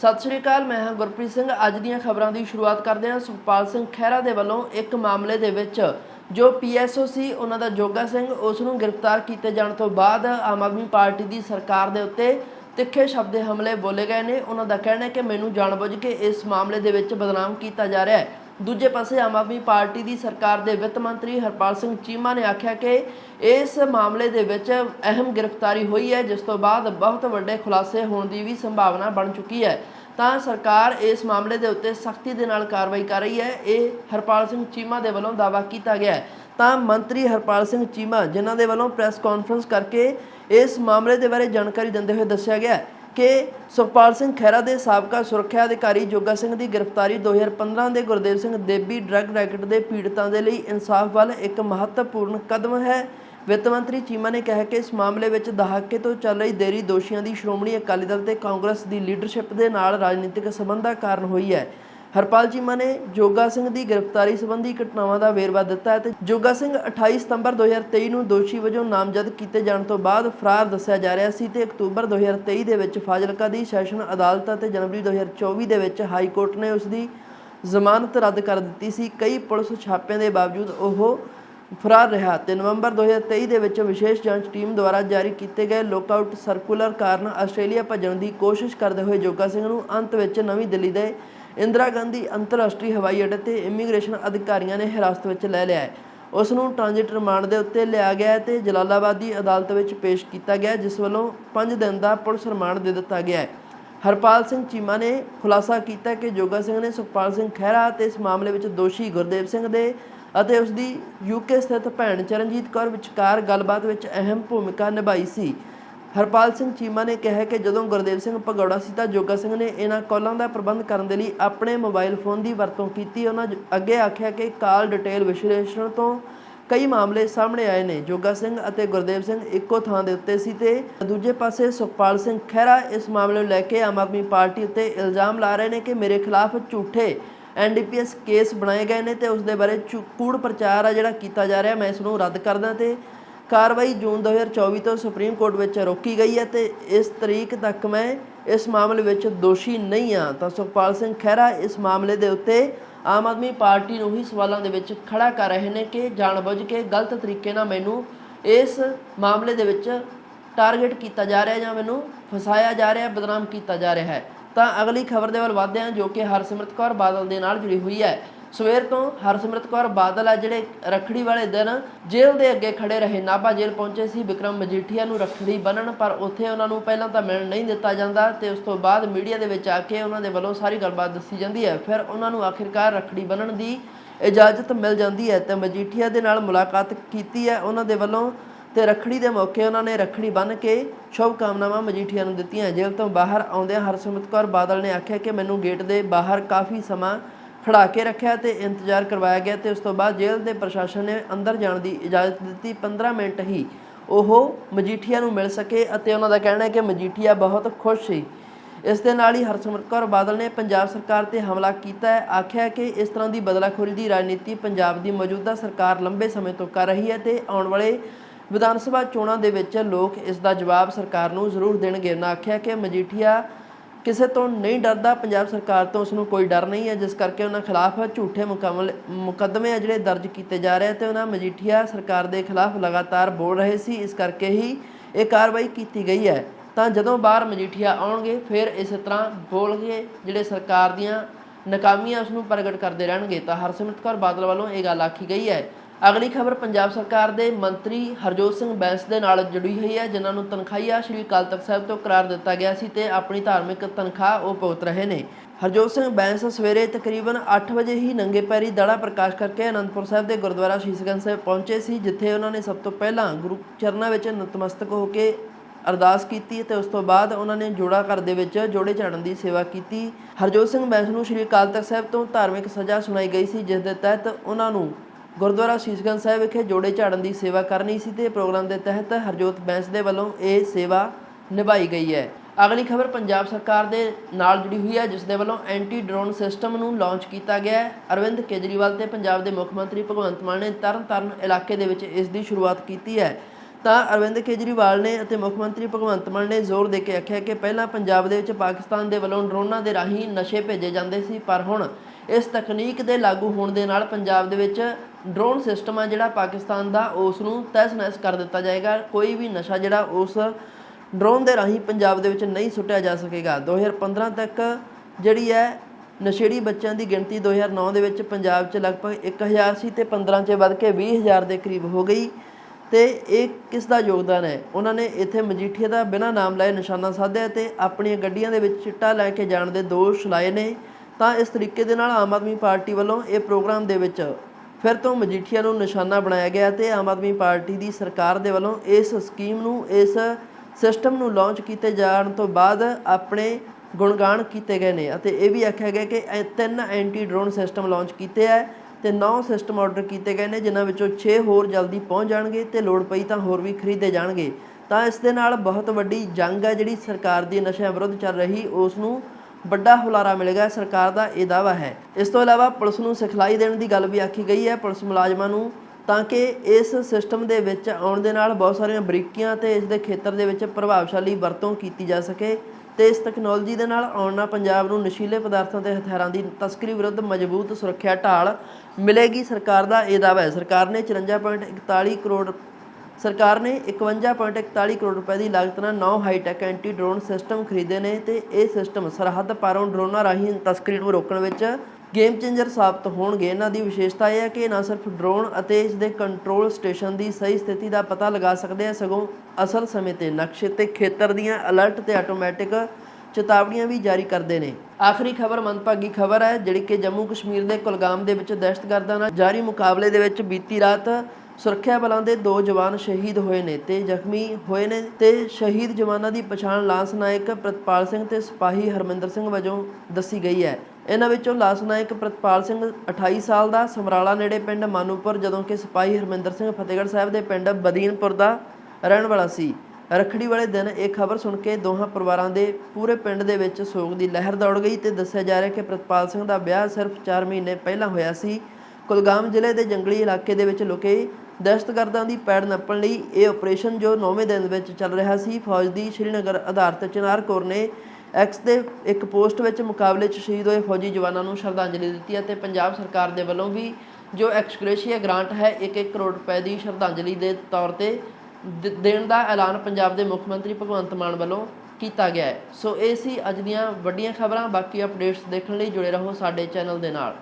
ਸਤਿ ਸ਼੍ਰੀ ਅਕਾਲ, ਮੈਂ ਹਾਂ ਗੁਰਪ੍ਰੀਤ ਸਿੰਘ। ਅੱਜ ਦੀਆਂ ਖਬਰਾਂ ਦੀ ਸ਼ੁਰੂਆਤ ਕਰਦੇ ਹਾਂ। ਸੁਖਪਾਲ ਸਿੰਘ ਖਹਿਰਾ ਦੇ ਵੱਲੋਂ ਇੱਕ ਮਾਮਲੇ ਦੇ ਵਿੱਚ ਜੋ ਪੀਐਸਓ ਸੀ, ਉਹਨਾਂ ਦਾ ਜੋਗਾ ਸਿੰਘ, ਉਸ ਨੂੰ ਗ੍ਰਿਫਤਾਰ ਕੀਤੇ ਜਾਣ ਤੋਂ ਬਾਅਦ ਆਮ ਆਦਮੀ ਪਾਰਟੀ ਦੀ ਸਰਕਾਰ ਦੇ ਉੱਤੇ ਤਿੱਖੇ ਸ਼ਬਦੇ ਹਮਲੇ ਬੋਲੇ ਗਏ ਨੇ। ਉਹਨਾਂ ਦਾ ਕਹਿਣਾ ਹੈ ਕਿ ਮੈਨੂੰ ਜਾਣਬੁੱਝ ਕੇ ਇਸ ਮਾਮਲੇ ਦੇ ਵਿੱਚ ਬਦਨਾਮ ਕੀਤਾ ਜਾ ਰਿਹਾ ਹੈ। ਦੂਜੇ ਪਾਸੇ ਆਮ ਆਦਮੀ ਪਾਰਟੀ ਦੀ ਸਰਕਾਰ ਦੇ ਵਿੱਤ ਮੰਤਰੀ ਹਰਪਾਲ ਸਿੰਘ ਚੀਮਾ ਨੇ ਆਖਿਆ ਕਿ ਇਸ ਮਾਮਲੇ ਦੇ ਵਿੱਚ ਅਹਿਮ ਗ੍ਰਿਫਤਾਰੀ ਹੋਈ ਹੈ, ਜਿਸ ਤੋਂ ਬਾਅਦ ਬਹੁਤ ਵੱਡੇ ਖੁਲਾਸੇ ਹੋਣ ਦੀ ਵੀ ਸੰਭਾਵਨਾ ਬਣ ਚੁੱਕੀ ਹੈ। ਤਾਂ ਸਰਕਾਰ ਇਸ ਮਾਮਲੇ ਦੇ ਉੱਤੇ ਸਖਤੀ ਦੇ ਨਾਲ ਕਾਰਵਾਈ ਕਰ ਰਹੀ ਹੈ, ਇਹ ਹਰਪਾਲ ਸਿੰਘ ਚੀਮਾ ਦੇ ਵੱਲੋਂ ਦਾਅਵਾ ਕੀਤਾ ਗਿਆ ਹੈ। ਤਾਂ ਮੰਤਰੀ ਹਰਪਾਲ ਸਿੰਘ ਚੀਮਾ, ਜਿਨ੍ਹਾਂ ਦੇ ਵੱਲੋਂ ਪ੍ਰੈਸ ਕਾਨਫਰੰਸ ਕਰਕੇ ਇਸ ਮਾਮਲੇ ਦੇ ਬਾਰੇ ਜਾਣਕਾਰੀ ਦਿੰਦੇ ਹੋਏ ਦੱਸਿਆ ਗਿਆ ਹੈ ਕਿ ਸੁਖਪਾਲ ਸਿੰਘ ਖਹਿਰਾ ਦੇ ਸਾਬਕਾ ਸੁਰੱਖਿਆ ਅਧਿਕਾਰੀ ਜੋਗਾ ਸਿੰਘ ਦੀ ਗ੍ਰਿਫਤਾਰੀ 2015 ਦੇ ਗੁਰਦੇਵ ਸਿੰਘ ਦੇਬੀ ਡਰੱਗ ਰੈਕਟ ਦੇ ਪੀੜਤਾਂ ਦੇ ਲਈ ਇਨਸਾਫ ਵੱਲ ਇੱਕ ਮਹੱਤਵਪੂਰਨ ਕਦਮ ਹੈ। ਵਿੱਤ ਮੰਤਰੀ ਚੀਮਾ ਨੇ ਕਿਹਾ ਕਿ ਇਸ ਮਾਮਲੇ ਵਿੱਚ ਦਹਾਕੇ ਤੋਂ ਚੱਲ ਰਹੀ ਦੇਰੀ ਦੋਸ਼ੀਆਂ ਦੀ ਸ਼੍ਰੋਮਣੀ ਅਕਾਲੀ ਦਲ ਤੇ ਕਾਂਗਰਸ ਦੀ ਲੀਡਰਸ਼ਿਪ ਦੇ ਨਾਲ ਰਾਜਨੀਤਿਕ ਸਬੰਧਾਂ ਕਾਰਨ ਹੋਈ ਹੈ। ਹਰਪਾਲ ਚੀਮਾ ਨੇ ਜੋਗਾ ਸਿੰਘ ਦੀ ਗ੍ਰਿਫਤਾਰੀ ਸੰਬੰਧੀ ਘਟਨਾਵਾਂ ਦਾ ਵੇਰਵਾ ਦਿੱਤਾ ਹੈ ਤੇ ਜੋਗਾ ਸਿੰਘ 28 ਸਤੰਬਰ 2023 ਨੂੰ ਦੋਸ਼ੀ ਵਜੋਂ ਨਾਮਜ਼ਦ ਕੀਤੇ ਜਾਣ ਤੋਂ ਬਾਅਦ ਫਰਾਰ ਦੱਸਿਆ ਜਾ ਰਿਹਾ ਸੀ ਤੇ ਅਕਤੂਬਰ 2023 ਦੇ ਵਿੱਚ ਫਾਜ਼ਿਲਕਾ ਦੀ ਸੈਸ਼ਨ ਅਦਾਲਤ ਅਤੇ ਜਨਵਰੀ 2024 ਦੇ ਵਿੱਚ ਹਾਈ ਕੋਰਟ ਨੇ ਉਸ ਦੀ ਜ਼ਮਾਨਤ ਰੱਦ ਕਰ ਦਿੱਤੀ ਸੀ। ਕਈ ਪੁਲਿਸ ਛਾਪਿਆਂ ਦੇ ਬਾਵਜੂਦ ਉਹ ਫਰਾਰ ਰਿਹਾ ਤੇ ਨਵੰਬਰ 2023 ਦੇ ਵਿੱਚ ਵਿਸ਼ੇਸ਼ ਜਾਂਚ ਟੀਮ ਦੁਆਰਾ ਜਾਰੀ ਕੀਤੇ ਗਏ ਲੋਕਆਊਟ ਸਰਕੂਲਰ ਕਾਰਨ ਆਸਟ੍ਰੇਲੀਆ ਭੱਜਣ ਦੀ ਕੋਸ਼ਿਸ਼ ਕਰਦੇ ਹੋਏ ਜੋਗਾ ਸਿੰਘ ਨੂੰ ਅੰਤ ਵਿੱਚ ਨਵੀਂ ਦਿੱਲੀ ਦੇ ਇੰਦਰਾ ਗਾਂਧੀ ਅੰਤਰਰਾਸ਼ਟਰੀ ਹਵਾਈ ਅੱਡੇ ਤੇ ਇਮੀਗ੍ਰੇਸ਼ਨ ਅਧਿਕਾਰੀਆਂ ਨੇ ਹਿਰਾਸਤ ਵਿੱਚ ਲੈ ਲਿਆ ਹੈ। ਉਸ ਨੂੰ ਟ੍ਰਾਂਜ਼ਿਟ ਰਿਮਾਂਡ ਦੇ ਉੱਤੇ ਲਿਆ ਗਿਆ ਹੈ ਤੇ ਜਲਾਲਾਬਾਦ ਦੀ ਅਦਾਲਤ ਵਿੱਚ ਪੇਸ਼ ਕੀਤਾ ਗਿਆ ਜਿਸ ਵੱਲੋਂ 5 ਦਿਨ ਦਾ ਪੁਲਿਸ ਰਿਮਾਂਡ ਦੇ ਦਿੱਤਾ ਗਿਆ ਹੈ। ਹਰਪਾਲ ਸਿੰਘ ਚੀਮਾ ਨੇ ਖੁਲਾਸਾ ਕੀਤਾ ਕਿ ਜੋਗਾ ਸਿੰਘ ਨੇ ਸੁਖਪਾਲ ਸਿੰਘ ਖਹਿਰਾ ਤੇ ਇਸ ਮਾਮਲੇ ਵਿੱਚ ਦੋਸ਼ੀ ਗੁਰਦੇਵ ਸਿੰਘ ਦੇ ਅਤੇ ਉਸ ਦੀ ਯੂਕੇ ਸਥਿਤ ਭੈਣ ਚਰਨਜੀਤ ਕੌਰ ਵਿਚਕਾਰ ਗੱਲਬਾਤ ਵਿੱਚ ਅਹਿਮ ਭੂਮਿਕਾ ਨਿਭਾਈ ਸੀ। ਹਰਪਾਲ ਸਿੰਘ ਚੀਮਾ ਨੇ ਕਿਹਾ ਕਿ ਜਦੋਂ ਗੁਰਦੇਵ ਸਿੰਘ ਭਗੌੜਾ ਸੀ ਤਾਂ ਜੋਗਾ ਸਿੰਘ ਨੇ ਇਹਨਾਂ ਕਾਲਾਂ ਦਾ ਪ੍ਰਬੰਧ ਕਰਨ ਦੇ ਲਈ ਆਪਣੇ ਮੋਬਾਈਲ ਫੋਨ ਦੀ ਵਰਤੋਂ ਕੀਤੀ, ਉਹਨਾਂ ਅੱਗੇ ਆਖਿਆ ਕਿ ਕਾਲ ਡਿਟੇਲ ਵਿਸ਼ਲੇਸ਼ਣ ਤੋਂ ਕਈ ਮਾਮਲੇ ਸਾਹਮਣੇ ਆਏ ਨੇ। ਜੋਗਾ ਸਿੰਘ ਅਤੇ ਗੁਰਦੇਵ ਸਿੰਘ ਇੱਕੋ ਥਾਂ ਦੇ ਉੱਤੇ ਸੀ ਤੇ ਦੂਜੇ ਪਾਸੇ ਸੁਖਪਾਲ ਸਿੰਘ ਖਹਿਰਾ ਇਸ ਮਾਮਲੇ ਨੂੰ ਲੈ ਕੇ ਆਮ ਆਦਮੀ ਪਾਰਟੀ ਉੱਤੇ ਇਲਜ਼ਾਮ ਲਾ ਰਹੇ ਨੇ ਕਿ ਮੇਰੇ ਖਿਲਾਫ ਝੂਠੇ ਐਨਡੀਪੀਐਸ ਕੇਸ ਬਣਾਏ ਗਏ ਨੇ ਤੇ ਉਸ ਦੇ ਬਾਰੇ ਝੂ- ਕੂੜ ਪ੍ਰਚਾਰ ਆ ਜਿਹੜਾ ਕੀਤਾ ਜਾ ਰਿਹਾ। ਮੈਂ ਇਸ ਨੂੰ ਰੱਦ ਕਰਦਾ ਤੇ ਕਾਰਵਾਈ ਜੂਨ 2024 ਤੋਂ ਸੁਪਰੀਮ ਕੋਰਟ ਵਿੱਚ ਰੋਕੀ ਗਈ ਹੈ ਤੇ ਇਸ ਤਰੀਕ ਤੱਕ ਮੈਂ ਇਸ ਮਾਮਲੇ ਵਿੱਚ ਦੋਸ਼ੀ ਨਹੀਂ ਹਾਂ। ਤਾਂ ਸੁਖਪਾਲ ਸਿੰਘ ਖਹਿਰਾ ਇਸ ਮਾਮਲੇ ਦੇ ਉੱਤੇ ਆਮ ਆਦਮੀ ਪਾਰਟੀ ਨੂੰ ਹੀ ਸਵਾਲਾਂ ਦੇ ਵਿੱਚ ਖੜਾ ਕਰ ਰਹੇ ਨੇ ਕਿ ਜਾਣਬੁੱਝ ਕੇ ਗਲਤ ਤਰੀਕੇ ਨਾਲ ਮੈਨੂੰ ਇਸ ਮਾਮਲੇ ਦੇ ਵਿੱਚ ਟਾਰਗੇਟ ਕੀਤਾ ਜਾ ਰਿਹਾ ਜਾਂ ਮੈਨੂੰ ਫਸਾਇਆ ਜਾ ਰਿਹਾ, ਬਦਨਾਮ ਕੀਤਾ ਜਾ ਰਿਹਾ ਹੈ। ਤਾਂ ਅਗਲੀ ਖਬਰ ਦੇ ਵੱਲ ਵਧਦੇ ਹਾਂ ਜੋ ਕਿ ਹਰਸਿਮਰਤ ਕੌਰ ਬਾਦਲ ਦੇ ਨਾਲ ਜੁੜੀ ਹੋਈ ਹੈ। ਸਵੇਰ ਤੋਂ ਹਰਸਿਮਰਤ ਕੌਰ ਬਾਦਲ ਆ ਜਿਹੜੇ ਰਖੜੀ ਵਾਲੇ ਦਿਨ ਜੇਲ੍ਹ ਦੇ ਅੱਗੇ ਖੜੇ ਰਹੇ। ਨਾਭਾ ਜੇਲ੍ਹ ਪਹੁੰਚੇ ਸੀ। ਵਿਕਰਮ ਮਜੀਠੀਆ ਨੂੰ ਰਖੜੀ ਬੰਨਣ ਪਰ ਉੱਥੇ ਉਹਨਾਂ ਨੂੰ ਪਹਿਲਾਂ ਤਾਂ ਮਿਲਣ ਨਹੀਂ ਦਿੱਤਾ ਜਾਂਦਾ ਤੇ ਉਸ ਤੋਂ ਬਾਅਦ ਮੀਡੀਆ ਦੇ ਵਿੱਚ ਆ ਕੇ ਉਹਨਾਂ ਦੇ ਵੱਲੋਂ ਸਾਰੀ ਗੱਲਬਾਤ ਦੱਸੀ ਜਾਂਦੀ ਹੈ। ਫਿਰ ਉਹਨਾਂ ਨੂੰ ਆਖਿਰਕਾਰ ਰਖੜੀ ਬੰਨਣ ਦੀ ਇਜਾਜ਼ਤ ਮਿਲ ਜਾਂਦੀ ਹੈ ਤੇ ਮਜੀਠੀਆ ਦੇ ਨਾਲ ਮੁਲਾਕਾਤ ਕੀਤੀ ਹੈ ਉਹਨਾਂ ਦੇ ਵੱਲੋਂ ਤੇ ਰਖੜੀ ਦੇ ਮੌਕੇ ਉਹਨਾਂ ਨੇ ਰਖੜੀ ਬੰਨ੍ਹ ਕੇ ਸ਼ੁਭ ਕਾਮਨਾਵਾਂ ਮਜੀਠੀਆ ਨੂੰ ਦਿੱਤੀਆਂ। ਜੇਲ੍ਹ ਤੋਂ ਬਾਹਰ ਆਉਂਦਿਆਂ ਹਰਸਿਮਰਤ ਕੌਰ ਬਾਦਲ ਨੇ ਆਖਿਆ ਕਿ ਮੈਨੂੰ ਗੇਟ ਦੇ ਬਾਹਰ ਕਾਫੀ ਸਮਾਂ ਖੜਾ ਕੇ ਰੱਖਿਆ ਤੇ ਇੰਤਜ਼ਾਰ ਕਰਵਾਇਆ ਗਿਆ ਤੇ ਉਸ ਤੋਂ ਬਾਅਦ ਜੇਲ੍ਹ ਦੇ ਪ੍ਰਸ਼ਾਸਨ ਨੇ ਅੰਦਰ ਜਾਣ ਦੀ ਇਜਾਜ਼ਤ ਦਿੱਤੀ। 15 ਮਿੰਟ ਹੀ ਉਹ ਮਜੀਠੀਆ ਨੂੰ ਮਿਲ ਸਕੇ ਅਤੇ ਉਹਨਾਂ ਦਾ ਕਹਿਣਾ ਹੈ ਕਿ ਮਜੀਠੀਆ ਬਹੁਤ ਖੁਸ਼ ਸੀ। ਇਸ ਦੇ ਨਾਲ ਹੀ ਹਰਸਿਮਰਤ ਕੌਰ ਬਾਦਲ ਨੇ ਪੰਜਾਬ ਸਰਕਾਰ ਤੇ ਹਮਲਾ ਕੀਤਾ ਹੈ। ਆਖਿਆ ਕਿ ਇਸ ਤਰ੍ਹਾਂ ਦੀ ਬਦਲਾਖੋਰੀ ਦੀ ਰਾਜਨੀਤੀ ਪੰਜਾਬ ਦੀ ਮੌਜੂਦਾ ਸਰਕਾਰ ਲੰਬੇ ਸਮੇਂ ਤੋਂ ਕਰ ਰਹੀ ਹੈ ਤੇ ਆਉਣ ਵਾਲੇ ਵਿਧਾਨ ਸਭਾ ਚੋਣਾਂ ਦੇ ਵਿੱਚ ਲੋਕ ਇਸ ਦਾ ਜਵਾਬ ਸਰਕਾਰ ਨੂੰ ਜ਼ਰੂਰ ਦੇਣਗੇ। ਉਹਨਾਂ ਆਖਿਆ ਕਿ ਮਜੀਠੀਆ ਕਿਸੇ ਤੋਂ ਨਹੀਂ ਡਰਦਾ ਪੰਜਾਬ ਸਰਕਾਰ ਤੋਂ ਉਸ ਨੂੰ ਕੋਈ ਡਰ ਨਹੀਂ ਹੈ, ਜਿਸ ਕਰਕੇ ਉਹਨਾਂ ਖਿਲਾਫ ਝੂਠੇ ਮੁਕੰਮਲ ਮੁਕੱਦਮੇ ਆ ਜਿਹੜੇ ਦਰਜ ਕੀਤੇ ਜਾ ਰਹੇ ਤੇ ਉਹਨਾਂ ਮਜੀਠੀਆ ਸਰਕਾਰ ਦੇ ਖਿਲਾਫ ਲਗਾਤਾਰ ਬੋਲ ਰਹੇ ਸੀ। ਇਸ ਕਰਕੇ ਹੀ ਇਹ ਕਾਰਵਾਈ ਕੀਤੀ ਗਈ ਹੈ। ਤਾਂ ਜਦੋਂ ਬਾਹਰ ਮਜੀਠੀਆ ਆਉਣਗੇ, ਫਿਰ ਇਸੇ ਤਰ੍ਹਾਂ ਬੋਲ ਕੇ ਜਿਹੜੇ ਸਰਕਾਰ ਦੀਆਂ ਨਾਕਾਮੀਆਂ ਉਸ ਨੂੰ ਪ੍ਰਗਟ ਕਰਦੇ ਰਹਿਣਗੇ। ਤਾਂ ਹਰਸਿਮਰਤ ਕੌਰ ਬਾਦਲ ਵੱਲੋਂ ਇਹ ਗੱਲ ਆਖੀ ਗਈ ਹੈ। ਅਗਲੀ ਖਬਰ ਪੰਜਾਬ ਸਰਕਾਰ ਦੇ ਮੰਤਰੀ ਹਰਜੋਤ ਸਿੰਘ ਬੈਂਸ ਦੇ ਨਾਲ ਜੁੜੀ ਹੋਈ ਹੈ, ਜਿਨ੍ਹਾਂ ਨੂੰ ਤਨਖਾਹੀਆ ਸ਼੍ਰੀ ਅਕਾਲ ਤਖਤ ਸਾਹਿਬ ਤੋਂ ਕਰਾਰ ਦਿੱਤਾ ਗਿਆ ਸੀ ਤੇ ਆਪਣੀ ਧਾਰਮਿਕ ਤਨਖਾਹ ਉਹ ਭੁਗਤ ਰਹੇ ਨੇ। ਹਰਜੋਤ ਸਿੰਘ ਬੈਂਸ ਸਵੇਰੇ ਤਕਰੀਬਨ 8 ਵਜੇ ਹੀ ਨੰਗੇ ਪੈਰੀ ਦੜਾ ਪ੍ਰਕਾਸ਼ ਕਰਕੇ ਅਨੰਦਪੁਰ ਸਾਹਿਬ ਦੇ ਗੁਰਦੁਆਰਾ ਸ਼ੀਸ਼ਗੰਜ ਸਾਹਿਬ ਪਹੁੰਚੇ ਸੀ, ਜਿੱਥੇ ਉਹਨਾਂ ਨੇ ਸਭ ਤੋਂ ਪਹਿਲਾਂ ਗੁਰੂ ਚਰਨਾਂ ਵਿੱਚ ਨਤਮਸਤਕ ਹੋ ਕੇ ਅਰਦਾਸ ਕੀਤੀ ਤੇ ਉਸ ਤੋਂ ਬਾਅਦ ਉਹਨਾਂ ਨੇ ਜੋੜਾ ਘਰ ਦੇ ਵਿੱਚ ਜੋੜੇ ਝਾੜਨ ਦੀ ਸੇਵਾ ਕੀਤੀ। ਹਰਜੋਤ ਸਿੰਘ ਬੈਂਸ ਨੂੰ ਸ਼੍ਰੀ ਅਕਾਲ ਤਖਤ ਸਾਹਿਬ ਤੋਂ ਧਾਰਮਿਕ ਸਜ਼ਾ ਸੁਣਾਈ ਗਈ ਸੀ, ਜਿਸ ਦੇ ਤਹਿਤ ਉਹਨਾਂ ਨੂੰ ਗੁਰਦੁਆਰਾ ਸ਼ੀਸ਼ਗੰਜ ਸਾਹਿਬ ਵਿਖੇ ਜੋੜੇ ਝਾੜਨ ਦੀ ਸੇਵਾ ਕਰਨੀ ਸੀ ਤੇ ਪ੍ਰੋਗਰਾਮ ਦੇ ਤਹਿਤ ਹਰਜੋਤ ਬੈਂਸ ਦੇ ਵੱਲੋਂ ਇਹ ਸੇਵਾ ਨਿਭਾਈ ਗਈ ਹੈ। ਅਗਲੀ ਖਬਰ ਪੰਜਾਬ ਸਰਕਾਰ ਦੇ ਨਾਲ ਜੁੜੀ ਹੋਈ ਹੈ, ਜਿਸ ਦੇ ਵੱਲੋਂ ਐਂਟੀ ਡਰੋਨ ਸਿਸਟਮ ਨੂੰ ਲਾਂਚ ਕੀਤਾ ਗਿਆ ਹੈ। ਅਰਵਿੰਦ ਕੇਜਰੀਵਾਲ ਤੇ ਪੰਜਾਬ ਦੇ ਮੁੱਖ ਮੰਤਰੀ ਭਗਵੰਤ ਮਾਨ ਨੇ ਤਰਨਤਾਰਨ ਇਲਾਕੇ ਦੇ ਵਿੱਚ ਇਸ ਦੀ ਸ਼ੁਰੂਆਤ ਕੀਤੀ ਹੈ। ਤਾਂ ਅਰਵਿੰਦ ਕੇਜਰੀਵਾਲ ਨੇ ਅਤੇ ਮੁੱਖ ਮੰਤਰੀ ਭਗਵੰਤ ਮਾਨ ਨੇ ਜ਼ੋਰ ਦੇ ਕੇ ਆਖਿਆ ਕਿ ਪਹਿਲਾਂ ਪੰਜਾਬ ਦੇ ਵਿੱਚ ਪਾਕਿਸਤਾਨ ਦੇ ਵੱਲੋਂ ਡਰੋਨਾਂ ਦੇ ਰਾਹੀਂ ਨਸ਼ੇ ਭੇਜੇ ਜਾਂਦੇ ਸੀ, ਪਰ ਹੁਣ ਇਸ ਤਕਨੀਕ ਦੇ ਲਾਗੂ ਹੋਣ ਦੇ ਨਾਲ ਪੰਜਾਬ ਦੇ ਵਿੱਚ ਡਰੋਨ ਸਿਸਟਮ ਆ ਜਿਹੜਾ ਪਾਕਿਸਤਾਨ ਦਾ ਉਸ ਨੂੰ ਤਹਿਸ-ਨਹਿਸ ਕਰ ਦਿੱਤਾ ਜਾਏਗਾ। ਕੋਈ ਵੀ ਨਸ਼ਾ ਜਿਹੜਾ, ਉਸ ਡਰੋਨ ਦੇ ਰਾਹੀਂ ਪੰਜਾਬ ਦੇ ਵਿੱਚ ਨਹੀਂ ਸੁੱਟਿਆ ਜਾ ਸਕੇਗਾ। 2015 ਤੱਕ ਜਿਹੜੀ ਹੈ, ਨਸ਼ੇੜੀ ਬੱਚਿਆਂ ਦੀ ਗਿਣਤੀ 2009 ਦੇ ਵਿੱਚ ਪੰਜਾਬ 'ਚ ਲਗਭਗ 1000 ਸੀ ਤੇ 15 'ਚ ਵੱਧ ਕੇ 20000 ਦੇ ਕਰੀਬ ਹੋ ਗਈ। ਤੇ ਇਹ ਕਿਸ ਦਾ ਯੋਗਦਾਨ ਹੈ? ਉਹਨਾਂ ਨੇ ਇੱਥੇ ਮਜੀਠੀਆ ਦਾ ਬਿਨਾਂ ਨਾਮ ਲਏ ਨਿਸ਼ਾਨਾ ਸਾਧਿਆ ਤੇ ਆਪਣੀਆਂ ਗੱਡੀਆਂ ਦੇ ਵਿੱਚ ਚਿੱਟਾ ਲੈ ਕੇ ਜਾਣ ਦੇ ਦੋਸ਼ ਲਾਏ ਨੇ। ਤਾਂ ਇਸ ਤਰੀਕੇ ਦੇ ਨਾਲ ਆਮ ਆਦਮੀ ਪਾਰਟੀ ਵੱਲੋਂ ਇਹ ਪ੍ਰੋਗਰਾਮ ਦੇ ਵਿੱਚ ਫਿਰ ਤੋਂ ਮਜੀਠੀਆ ਨੂੰ ਨਿਸ਼ਾਨਾ ਬਣਾਇਆ ਗਿਆ ਤੇ ਆਮ ਆਦਮੀ ਪਾਰਟੀ ਦੀ ਸਰਕਾਰ ਦੇ ਵੱਲੋਂ ਇਸ ਸਕੀਮ ਨੂੰ, ਇਸ ਸਿਸਟਮ ਨੂੰ ਲਾਂਚ ਕੀਤੇ ਜਾਣ ਤੋਂ ਬਾਅਦ ਆਪਣੇ ਗੁਣਗਾਨ ਕੀਤੇ ਗਏ ਨੇ ਅਤੇ ਇਹ ਵੀ ਆਖਿਆ ਗਿਆ ਕਿ ਇਹ ਤਿੰਨ ਐਂਟੀ ਡਰੋਨ ਸਿਸਟਮ ਲਾਂਚ ਕੀਤੇ ਹੈ ਤੇ 9 ਸਿਸਟਮ ਆਰਡਰ ਕੀਤੇ ਗਏ ਨੇ, ਜਿਨ੍ਹਾਂ ਵਿੱਚੋਂ 6 ਹੋਰ ਜਲਦੀ ਪਹੁੰਚ ਜਾਣਗੇ ਤੇ ਲੋੜ ਪਈ ਤਾਂ ਹੋਰ ਵੀ ਖਰੀਦੇ ਜਾਣਗੇ। ਤਾਂ ਇਸ ਦੇ ਨਾਲ ਬਹੁਤ ਵੱਡੀ ਜੰਗ ਹੈ ਜਿਹੜੀ ਸਰਕਾਰ ਦੀ ਨਸ਼ਿਆਂ ਵਿਰੁੱਧ ਚੱਲ ਰਹੀ, ਉਸ ਨੂੰ ਵੱਡਾ ਹੁਲਾਰਾ ਮਿਲੇਗਾ ਸਰਕਾਰ ਦਾ ਇਹ ਦਾਵਾ ਹੈ। ਇਸ ਤੋਂ ਇਲਾਵਾ ਪੁਲਿਸ ਨੂੰ ਸਿਖਲਾਈ ਦੇਣ ਦੀ ਗੱਲ ਵੀ ਆਖੀ ਗਈ ਹੈ। ਪੁਲਿਸ ਮੁਲਾਜ਼ਮਾਂ ਨੂੰ ਤਾਂ ਕਿ ਇਸ ਸਿਸਟਮ ਦੇ ਵਿੱਚ ਆਉਣ ਦੇ ਨਾਲ ਬਹੁਤ ਸਾਰੀਆਂ ਬਰੀਕੀਆਂ ਤੇ ਇਸ ਦੇ ਖੇਤਰ ਦੇ ਵਿੱਚ ਪ੍ਰਭਾਵਸ਼ਾਲੀ ਵਰਤੋਂ ਕੀਤੀ ਜਾ ਸਕੇ ਤੇ ਇਸ ਤਕਨੋਲੋਜੀ ਦੇ ਨਾਲ ਆਉਣ ਨਾਲ ਪੰਜਾਬ ਨੂੰ ਨਸ਼ੀਲੇ ਪਦਾਰਥਾਂ ਤੇ ਹਥਿਆਰਾਂ ਦੀ ਤਸਕਰੀ ਵਿਰੁੱਧ ਮਜ਼ਬੂਤ ਸੁਰੱਖਿਆ ਢਾਲ ਮਿਲੇਗੀ। ਸਰਕਾਰ ਦਾ ਇਹ ਦਾਅਵਾ ਹੈ। ਸਰਕਾਰ ਨੇ 54.41 ਕਰੋੜ ਸਰਕਾਰ ਨੇ 51.41 ਕਰੋੜ ਰੁਪਏ ਦੀ ਲਾਗਤ ਨਾਲ 9 ਹਾਈਟੈਕ ਐਂਟੀ ਡਰੋਨ ਸਿਸਟਮ ਖਰੀਦੇ ਨੇ ਤੇ ਇਹ ਸਿਸਟਮ ਸਰਹੱਦ ਪਾਰੋਂ ਡਰੋਨਾਂ ਰਾਹੀਂ ਤਸਕਰੀ ਨੂੰ ਰੋਕਣ ਵਿੱਚ ਗੇਮ ਚੇਂਜਰ ਸਾਬਤ ਹੋਣਗੇ। ਇਹਨਾਂ ਦੀ ਵਿਸ਼ੇਸ਼ਤਾ ਇਹ ਹੈ ਕਿ ਨਾ ਸਿਰਫ ਡਰੋਨ ਅਤੇ ਇਸ ਦੇ ਕੰਟਰੋਲ ਸਟੇਸ਼ਨ ਦੀ ਸਹੀ ਸਥਿਤੀ ਦਾ ਪਤਾ ਲਗਾ ਸਕਦੇ ਆ, ਸਗੋਂ ਅਸਲ ਸਮੇਂ ਤੇ ਨਕਸ਼ੇ ਤੇ ਖੇਤਰ ਦੀਆਂ ਅਲਰਟ ਤੇ ਆਟੋਮੈਟਿਕ ਚੇਤਾਵਨੀਆਂ ਵੀ ਜਾਰੀ ਕਰਦੇ ਨੇ। ਆਖਰੀ ਖਬਰ, ਮੰਦਭਾਗੀ ਖਬਰ ਹੈ, ਜਿਹੜੀ ਕਿ ਜੰਮੂ ਕਸ਼ਮੀਰ ਦੇ ਕੁਲਗਾਮ ਦੇ ਵਿੱਚ ਦਹਿਸ਼ਤਗਰਦਾਂ ਨਾਲ ਜਾਰੀ ਮੁਕਾਬਲੇ ਦੇ ਵਿੱਚ ਬੀਤੀ ਰਾਤ ਸੁਰੱਖਿਆ ਬਲਾਂ ਦੇ ਦੋ ਜਵਾਨ ਸ਼ਹੀਦ ਹੋਏ ਨੇ ਤੇ ਜ਼ਖਮੀ ਹੋਏ ਨੇ ਤੇ ਸ਼ਹੀਦ ਜਵਾਨਾਂ ਦੀ ਪਛਾਣ ਲਾਸ ਨਾਇਕ ਪ੍ਰਤਪਾਲ ਸਿੰਘ ਤੇ ਸਿਪਾਹੀ ਹਰਮਿੰਦਰ ਸਿੰਘ ਵਜੋਂ ਦੱਸੀ ਗਈ ਹੈ। ਇਹਨਾਂ ਵਿੱਚੋਂ ਲਾਸ ਨਾਇਕ ਪ੍ਰਤਪਾਲ ਸਿੰਘ 28 ਸਾਲ ਦਾ, ਸਮਰਾਲਾ ਨੇੜੇ ਪਿੰਡ ਮਾਨੂਪੁਰ, ਜਦੋਂ ਕਿ ਸਿਪਾਹੀ ਹਰਮਿੰਦਰ ਸਿੰਘ ਫਤਿਹਗੜ੍ਹ ਸਾਹਿਬ ਦੇ ਪਿੰਡ ਬਦੀਨਪੁਰ ਦਾ ਰਹਿਣ ਵਾਲਾ ਸੀ। ਰੱਖੜੀ ਵਾਲੇ ਦਿਨ ਇਹ ਖਬਰ ਸੁਣ ਕੇ ਦੋਹਾਂ ਪਰਿਵਾਰਾਂ ਦੇ ਪੂਰੇ ਪਿੰਡ ਦੇ ਵਿੱਚ ਸੋਗ ਦੀ ਲਹਿਰ ਦੌੜ ਗਈ ਤੇ ਦੱਸਿਆ ਜਾ ਰਿਹਾ ਕਿ ਪ੍ਰਤਪਾਲ ਸਿੰਘ ਦਾ ਵਿਆਹ ਸਿਰਫ 4 ਮਹੀਨੇ ਪਹਿਲਾਂ ਹੋਇਆ ਸੀ। ਕੁਲਗਾਮ ਜ਼ਿਲ੍ਹੇ ਦੇ ਜੰਗਲੀ ਇਲਾਕੇ ਦੇ ਵਿੱਚ ਲੁਕੇ ਦਹਿਸ਼ਤਗਰਦਾਂ ਦੀ ਪੈੜ ਨੱਪਣ ਲਈ ਇਹ ਆਪਰੇਸ਼ਨ ਜੋ 9ਵੇਂ ਦਿਨ ਵਿੱਚ ਚੱਲ ਰਿਹਾ ਸੀ, ਫੌਜ ਦੀ ਸ਼੍ਰੀਨਗਰ ਆਧਾਰਿਤ ਚਨਾਰ ਕੌਰ ਨੇ ਐਕਸ ਦੇ ਇੱਕ ਪੋਸਟ ਵਿੱਚ ਮੁਕਾਬਲੇ 'ਚ ਸ਼ਹੀਦ ਹੋਏ ਫੌਜੀ ਜਵਾਨਾਂ ਨੂੰ ਸ਼ਰਧਾਂਜਲੀ ਦਿੱਤੀ ਅਤੇ ਪੰਜਾਬ ਸਰਕਾਰ ਦੇ ਵੱਲੋਂ ਵੀ ਜੋ ਐਕਸਗ੍ਰੇਸ਼ੀਆ ਗ੍ਰਾਂਟ ਹੈ 1-1 ਕਰੋੜ ਰੁਪਏ ਦੀ ਸ਼ਰਧਾਂਜਲੀ ਦੇ ਤੌਰ ਤੇ ਦ- ਦੇਣ ਦਾ ਐਲਾਨ ਪੰਜਾਬ ਦੇ ਮੁੱਖ ਮੰਤਰੀ ਭਗਵੰਤ ਮਾਨ ਵੱਲੋਂ ਕੀਤਾ ਗਿਆ ਹੈ। ਸੋ ਇਹ ਸੀ ਅੱਜ ਦੀਆਂ ਵੱਡੀਆਂ ਖਬਰਾਂ, ਬਾਕੀ ਅਪਡੇਟਸ ਦੇਖਣ ਲਈ ਜੁੜੇ ਰਹੋ ਸਾਡੇ ਚੈਨਲ ਦੇ ਨਾਲ।